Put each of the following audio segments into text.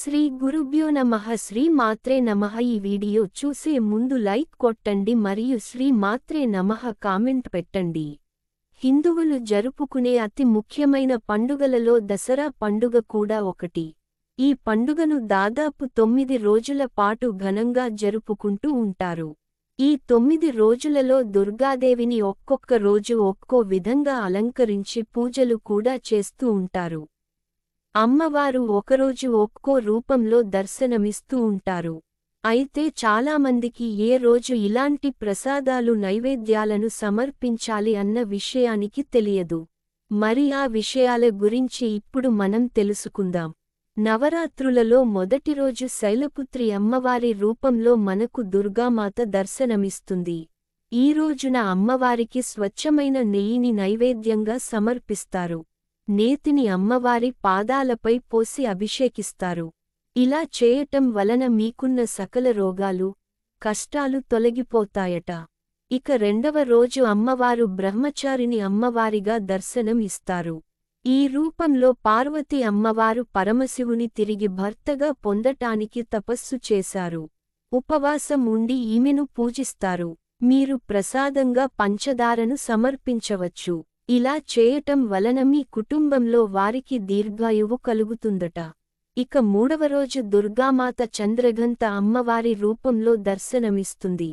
శ్రీ గురుభ్యో నమః శ్రీ మాత్రే నమః. ఈ వీడియో చూసే ముందు లైక్ కొట్టండి మరియు శ్రీ మాత్రే నమః కామెంట్ పెట్టండి. హిందువులు జరుపుకునే అతి ముఖ్యమైన పండుగలలో దసరా పండుగ కూడా ఒకటి. ఈ పండుగను దాదాపు తొమ్మిది రోజుల పాటు ఘనంగా జరుపుకుంటూ ఉంటారు. ఈ తొమ్మిది రోజులలో దుర్గాదేవిని ఒక్కొక్క రోజు ఒక్కో విధంగా అలంకరించి పూజలు కూడా చేస్తూ ఉంటారు. అమ్మవారు ఒకరోజు ఒక్కో రూపంలో దర్శనమిస్తూ ఉంటారు. అయితే చాలామందికి ఏ రోజు ఇలాంటి ప్రసాదాలు నైవేద్యాలను సమర్పించాలి అన్న విషయానికి తెలియదు. మరి ఆ విషయాల గురించి ఇప్పుడు మనం తెలుసుకుందాం. నవరాత్రులలో మొదటి రోజు శైలపుత్రి అమ్మవారి రూపంలో మనకు దుర్గామాత దర్శనమిస్తుంది. ఈ రోజున అమ్మవారికి స్వచ్ఛమైన నెయ్యిని నైవేద్యంగా సమర్పిస్తారు. నేతిని అమ్మవారి పాదాలపై పోసి అభిషేకిస్తారు. ఇలా చేయటం వలన మీకున్న సకల రోగాలు కష్టాలు తొలగిపోతాయట. ఇక రెండవ రోజు అమ్మవారు బ్రహ్మచారిని అమ్మవారిగా దర్శనం ఇస్తారు. ఈ రూపంలో పార్వతి అమ్మవారు పరమశివుని తిరిగి భర్తగా పొందటానికి తపస్సు చేశారు. ఉపవాసం ఉండి ఈమెను పూజిస్తారు. మీరు ప్రసాదంగా పంచదారను సమర్పించవచ్చు. ఇలా చేయటం వలన మీ కుటుంబంలో వారికి దీర్ఘాయువు కలుగుతుందట. ఇక మూడవ రోజు దుర్గామాత చంద్రగంత అమ్మవారి రూపంలో దర్శనమిస్తుంది.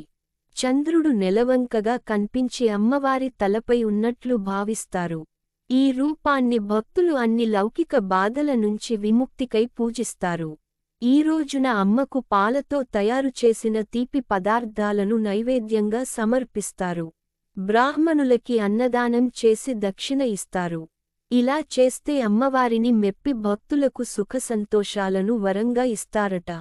చంద్రుడు నెలవంకగా కనిపించి అమ్మవారి తలపై ఉన్నట్లు భావిస్తారు. ఈ రూపాన్ని భక్తులు అన్ని లౌకిక బాధల నుంచి విముక్తికై పూజిస్తారు. ఈ రోజున అమ్మకు పాలతో తయారు చేసిన తీపి పదార్థాలను నైవేద్యంగా సమర్పిస్తారు. బ్రాహ్మణులకి అన్నదానం చేసి దక్షిణ ఇస్తారు. ఇలా చేస్తే అమ్మవారిని మెప్పి భక్తులకు సుఖసంతోషాలను వరంగా ఇస్తారట.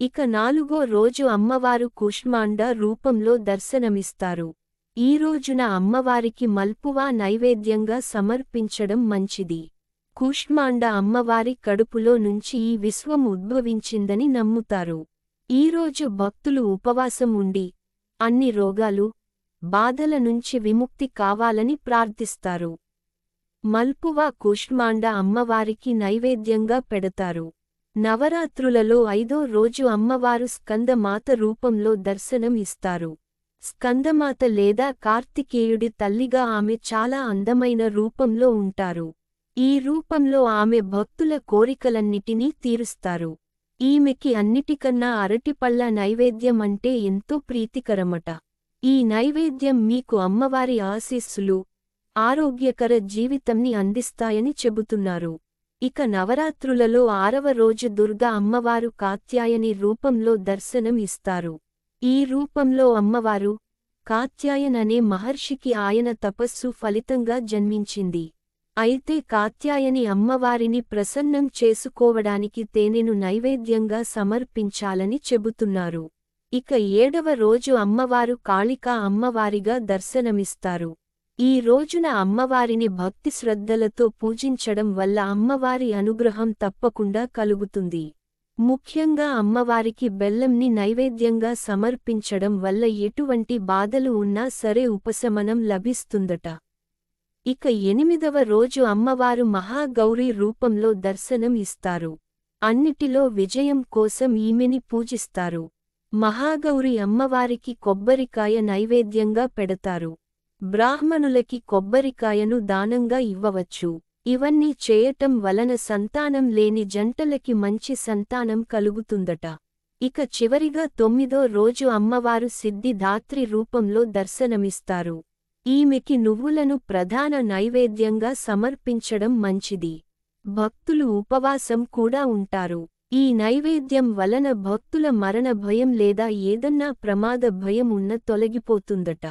ఇక నాలుగో రోజు అమ్మవారు కుష్మాండ రూపంలో దర్శనమిస్తారు. ఈ రోజున అమ్మవారికి మల్పువా నైవేద్యంగా సమర్పించడం మంచిది. కూష్మాండ అమ్మవారి కడుపులో నుంచి ఈ విశ్వం ఉద్భవించిందని నమ్ముతారు. ఈరోజు భక్తులు ఉపవాసం ఉండి అన్ని రోగాలు బాధల నుంచి విముక్తి కావాలని ప్రార్థిస్తారు. మల్పువా కుష్మాండ అమ్మవారికి నైవేద్యంగా పెడతారు. నవరాత్రులలో ఐదో రోజు అమ్మవారు స్కందమాత రూపంలో దర్శనం ఇస్తారు. స్కందమాత లేదా కార్తికేయుడి తల్లిగా ఆమె చాలా అందమైన రూపంలో ఉంటారు. ఈ రూపంలో ఆమె భక్తుల కోరికలన్నిటినీ తీరుస్తారు. ఈమెకి అన్నిటికన్నా అరటిపళ్ళ నైవేద్యం అంటే ఎంతో ప్రీతికరమట. ఈ నైవేద్యం మీకు అమ్మవారి ఆశీస్సులు ఆరోగ్యకర జీవితంని అందిస్తాయని చెబుతున్నారు. ఇక నవరాత్రులలో ఆరవ రోజు దుర్గా అమ్మవారు కాత్యాయని రూపంలో దర్శనం ఇస్తారు. ఈ రూపంలో అమ్మవారు కాత్యాయన్ అనే మహర్షికి ఆయన తపస్సు ఫలితంగా జన్మించింది. అయితే కాత్యాయని అమ్మవారిని ప్రసన్నం చేసుకోవడానికి తేనెను నైవేద్యంగా సమర్పించాలని చెబుతున్నారు. ఇక ఏడవ రోజు అమ్మవారు కాళికా అమ్మవారిగా దర్శనమిస్తారు. ఈ రోజున అమ్మవారిని భక్తి శ్రద్ధలతో పూజించడం వల్ల అమ్మవారి అనుగ్రహం తప్పకుండా కలుగుతుంది. ముఖ్యంగా అమ్మవారికి బెల్లంని నైవేద్యంగా సమర్పించడం వల్ల ఎటువంటి బాధలు ఉన్నా సరే ఉపశమనం లభిస్తుందట. ఇక ఎనిమిదవ రోజు అమ్మవారు మహాగౌరీ రూపంలో దర్శనం ఇస్తారు అన్నిటిలో విజయం కోసం ఈమెని పూజిస్తారు. మహాగౌరి అమ్మవారికి కొబ్బరికాయ నైవేద్యంగా పెడతారు. బ్రాహ్మణులకి కొబ్బరికాయను దానంగా ఇవ్వవచ్చు. ఇవన్నీ చేయటం వలన సంతానం లేని జంటలకి మంచి సంతానం కలుగుతుందట. ఇక చివరిగా తొమ్మిదో రోజు అమ్మవారు సిద్ధిదాత్రి రూపంలో దర్శనమిస్తారు. ఈమెకి నువ్వులను ప్రధాన నైవేద్యంగా సమర్పించడం మంచిది. భక్తులు ఉపవాసం కూడా ఉంటారు. ఈ నైవేద్యం వలన భక్తుల మరణ భయం లేదా ఏదన్నా ప్రమాద భయం ఉన్న తొలగిపోతుందట.